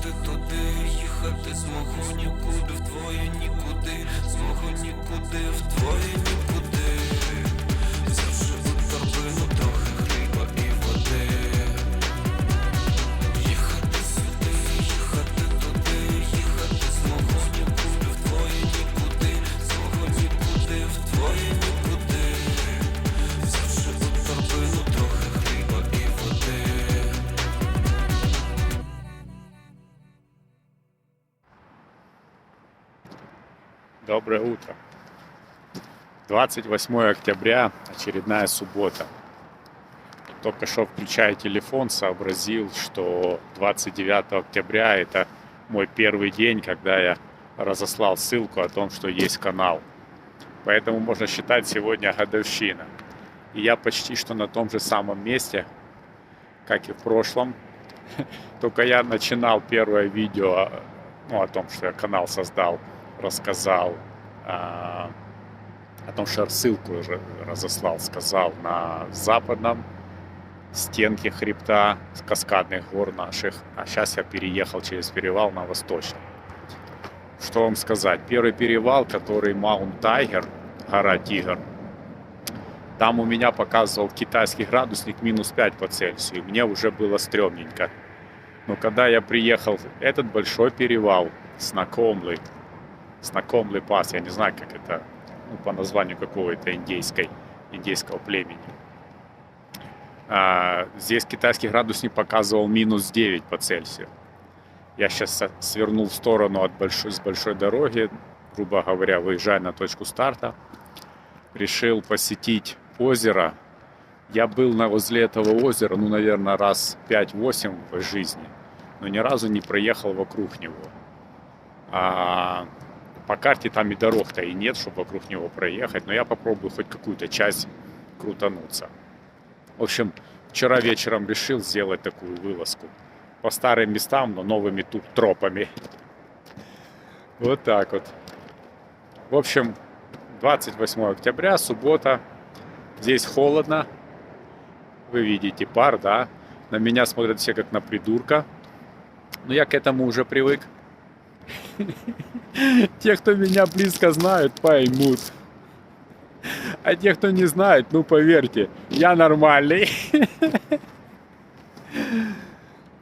бути туди, їхати змогу нікуди, вдвоє нікуди, змогу нікуди, вдвоє нікуди. Доброе утро. 28 октября, очередная суббота. Только что включая телефон, сообразил, что 29 октября это мой первый день, когда я разослал ссылку о том, что есть канал. Поэтому можно считать сегодня годовщина. И я почти что на том же самом месте, как и в прошлом. Только я начинал первое видео ну, о том, что я канал создал, рассказал о том, что ссылку уже разослал, сказал на западном стенке хребта каскадных гор наших. А сейчас я переехал через перевал на восточный. Что вам сказать? Первый перевал, который Маунт Тайгер, гора Тигр, там у меня показывал китайский градусник минус 5 по Цельсию. Мне уже было стрёмненько. Но когда я приехал этот большой перевал, знакомый, знакомый пас, я не знаю, как это, ну, по названию какого-то индейской, индейского племени. А, здесь китайский градусник показывал минус 9 по Цельсию. Я сейчас свернул в сторону от большой, с большой дороги, грубо говоря, выезжая на точку старта. Решил посетить озеро. Я был на возле этого озера, ну, наверное, раз 5-8 в жизни, но ни разу не проехал вокруг него. А по карте там и дорог-то и нет, чтобы вокруг него проехать, но я попробую хоть какую-то часть крутануться. В общем, вчера вечером решил сделать такую вылазку. По старым местам, но новыми тут тропами. Вот так вот. В общем, 28 октября, суббота. Здесь холодно. Вы видите пар, да? На меня смотрят все как на придурка. Но я к этому уже привык. Те, кто меня близко знают, поймут. А те, кто не знает, ну поверьте, я нормальный.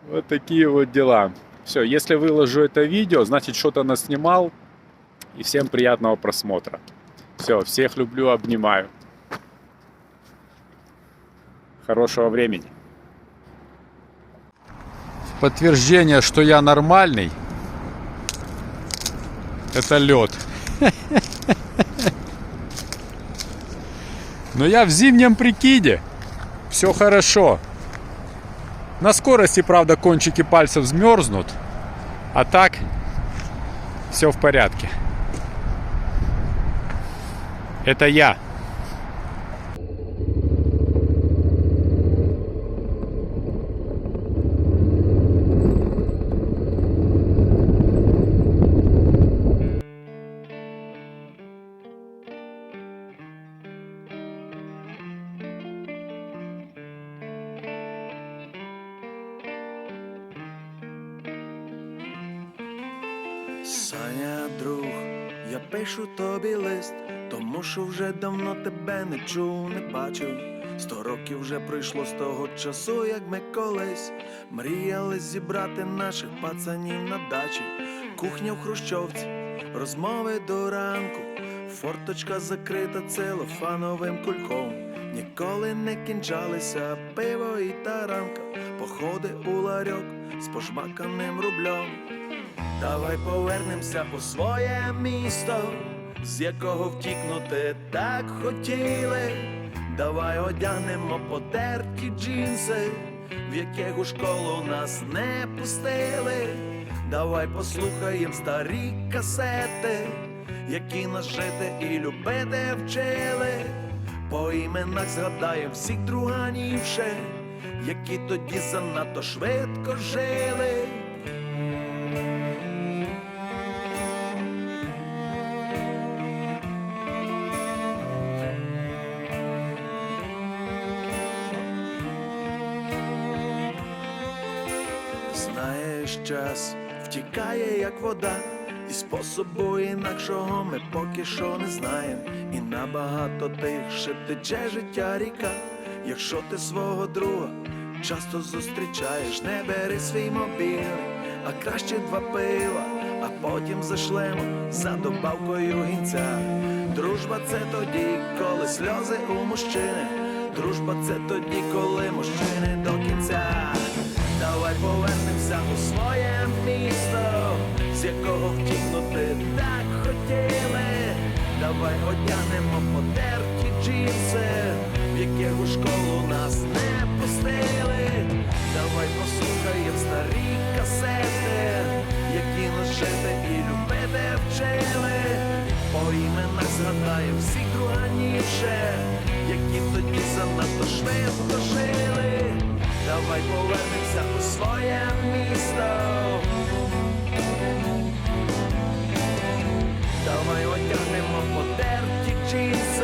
Вот такие вот дела. Все, если выложу это видео, значит что-то наснимал. И всем приятного просмотра. Все, всех люблю, обнимаю. Хорошего времени. Подтверждение, что я нормальный, это лед. Но я в зимнем прикиде. Все хорошо. На скорости, правда, кончики пальцев змерзнут. А так, все в порядке. Это я. Саня, друг, я пишу тобі лист, тому що вже давно тебе не чув, не бачив. Сто років вже пройшло з того часу, як ми колись мріяли зібрати наших пацанів на дачі, кухня в хрущовці, розмови до ранку, форточка закрита целофановим кульком. Ніколи не кінчалися пиво і таранка, походи у ларьок з пожмаканим рублем. Давай повернемося у своє місто, з якого втікнути так хотіли. Давай одягнемо потерті джинси, в яких у школу нас не пустили. Давай послухаєм старі касети, які нас жити і любити вчили. По іменах згадаєм всіх друганів які тоді занадто швидко жили. Як вода, і способу інакшого ми поки що не знаємо. І набагато тихше тече життя ріка. Якщо ти свого друга часто зустрічаєш, не бери свій мобільний, а краще два пива, а потім зашлемо за добавкою гінця. Дружба це тоді, коли сльози у мужчини. Дружба це тоді, коли мужчини до кінця. Давай повернемося у своє місто, з якого втікнути так хотіли. Давай одягнемо потерті джинси, в яких у школу нас не пустили. Давай послухаєм старі касети, які нас жити і любити вчили. По іменах згадаєм всіх друганівше, які тоді занадто швидко жили. Давай повернемося у своє місто. Давай одягнемо потерті джинси.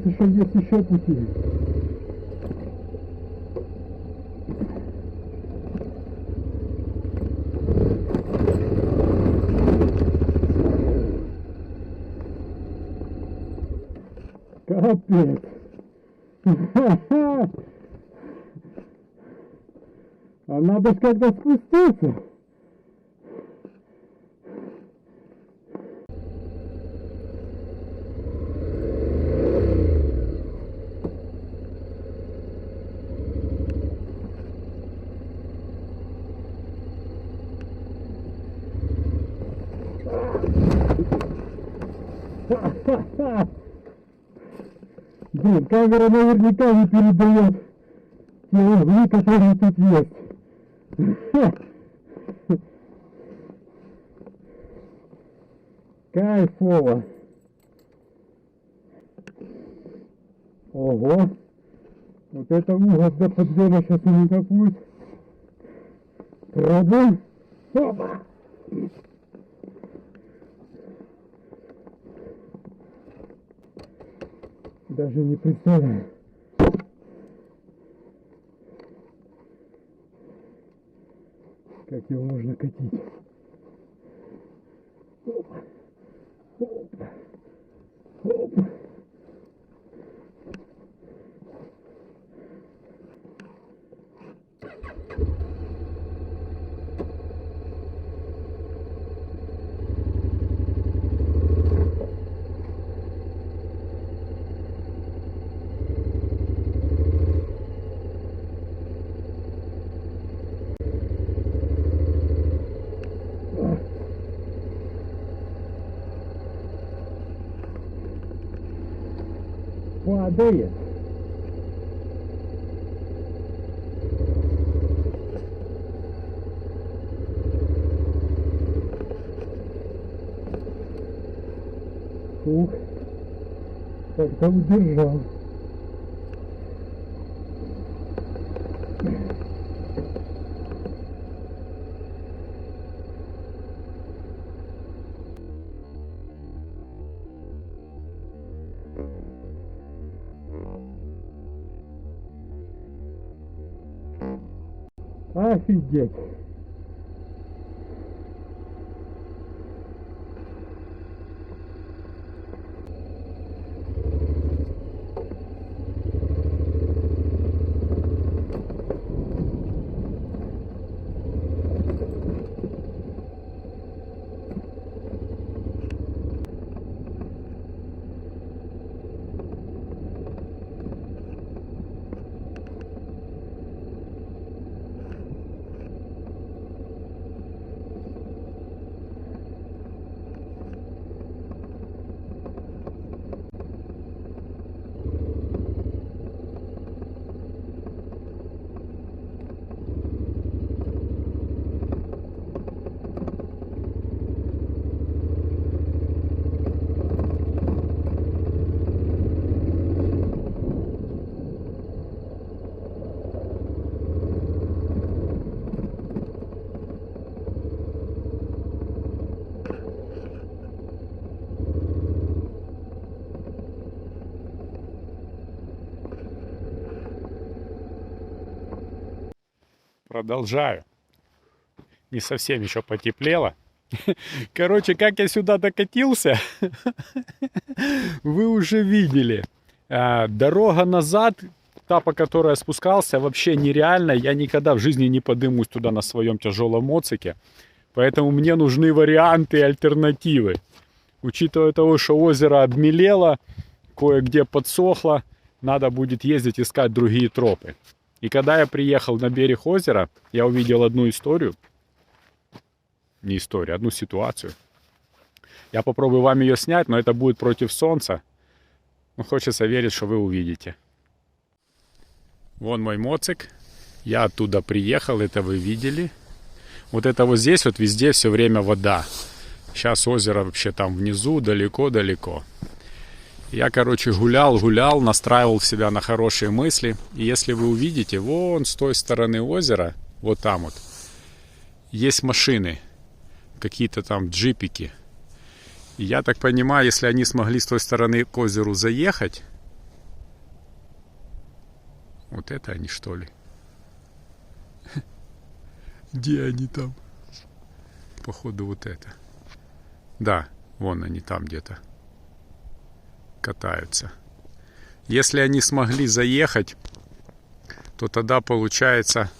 Надеяться, что есть еще пути. Капец. А надо ж как-то спуститься. Камера наверняка не передает те углы, которые тут есть. Кайфово. Ого. Вот это угол до подъема сейчас меня будет. Пробуем. Опа. Даже не представляю. Как его можно катить. Оп. Оп. Оп. Падает. Ух, как-то удержал. Офигеть. Продолжаю. Не совсем еще потеплело. Короче, как я сюда докатился, вы уже видели. А, Дорога назад, та, по которой я спускался, вообще нереально. Я никогда в жизни не подымусь туда на своем тяжелом моцике. Поэтому мне нужны варианты и альтернативы. Учитывая того, что озеро обмелело, кое-где подсохло, надо будет ездить искать другие тропы. И когда я приехал на берег озера, я увидел одну историю. Не историю, одну ситуацию. Я попробую вам ее снять, но это будет против солнца. Но хочется верить, что вы увидите. Вон мой моцик. Я оттуда приехал, это вы видели. Вот это вот здесь вот везде все время вода. Сейчас озеро вообще там внизу, далеко-далеко. Я, короче, гулял, гулял, настраивал себя на хорошие мысли. И если вы увидите, вон с той стороны озера, вот там вот, есть машины, какие-то там джипики. И я так понимаю, если они смогли с той стороны к озеру заехать, вот это они что ли? Где они там? Походу вот это. Да, вон они там где-то катаются. Если они смогли заехать, то тогда получается,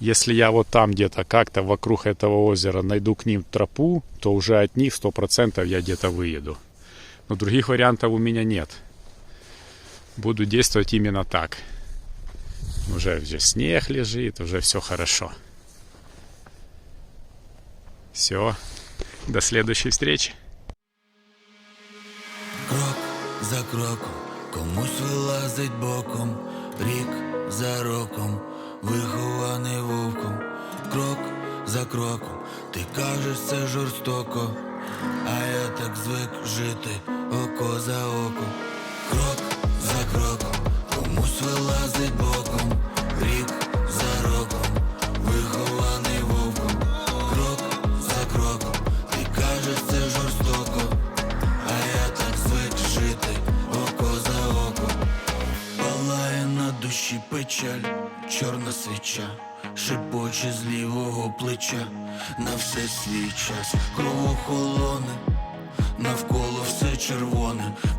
если я вот там где-то как-то вокруг этого озера найду к ним тропу, то уже от них 100% я где-то выеду. Но других вариантов у меня нет. Буду действовать именно так. Уже, уже снег лежит, уже все хорошо. Все. До следующей встречи. Крок за кроком, комусь вилазить боком, рік за роком, вихований вовком, крок за кроком, ти кажеш це жорстоко, а я так звик жити око за око, крок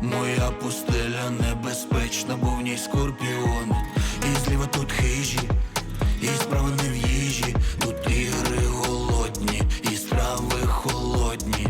моя пустеля небезпечна, бо в ній скорпіони, і зліва тут хижі, і справа не в їжі, тут ігри голодні, і страви холодні.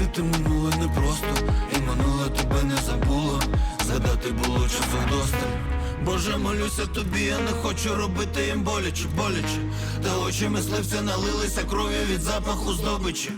Відпустити минуле непросто І минуле тебе не забуло. Згадати було часу вдосталь. Боже, молюся тобі, я не хочу робити їм боляче, боляче. Та очі мисливця налилися кров'ю від запаху здобичі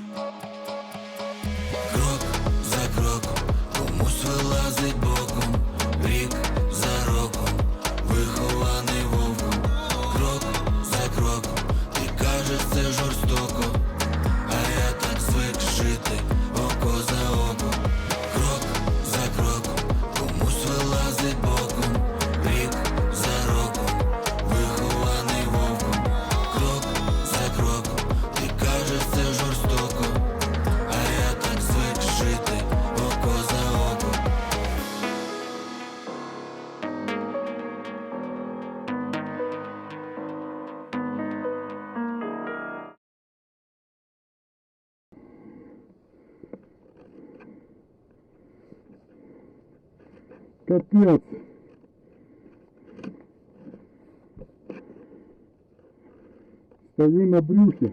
Капец. Стою на брюхе.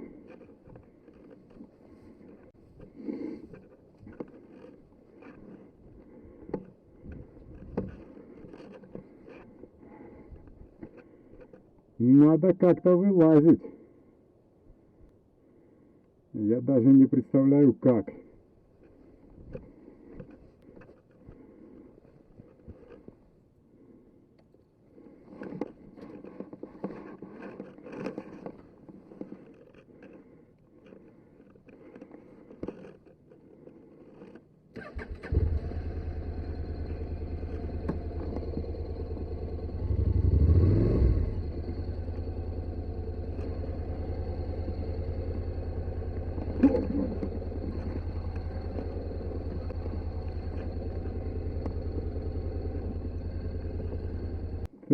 Надо как-то вылазить. Я даже не представляю как.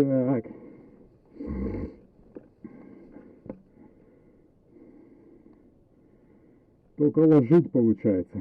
Так. Только ложить получается.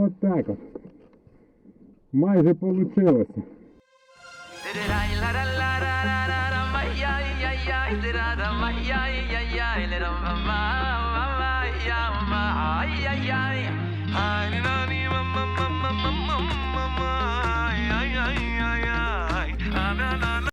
Вот так вот. Майже получилося. I know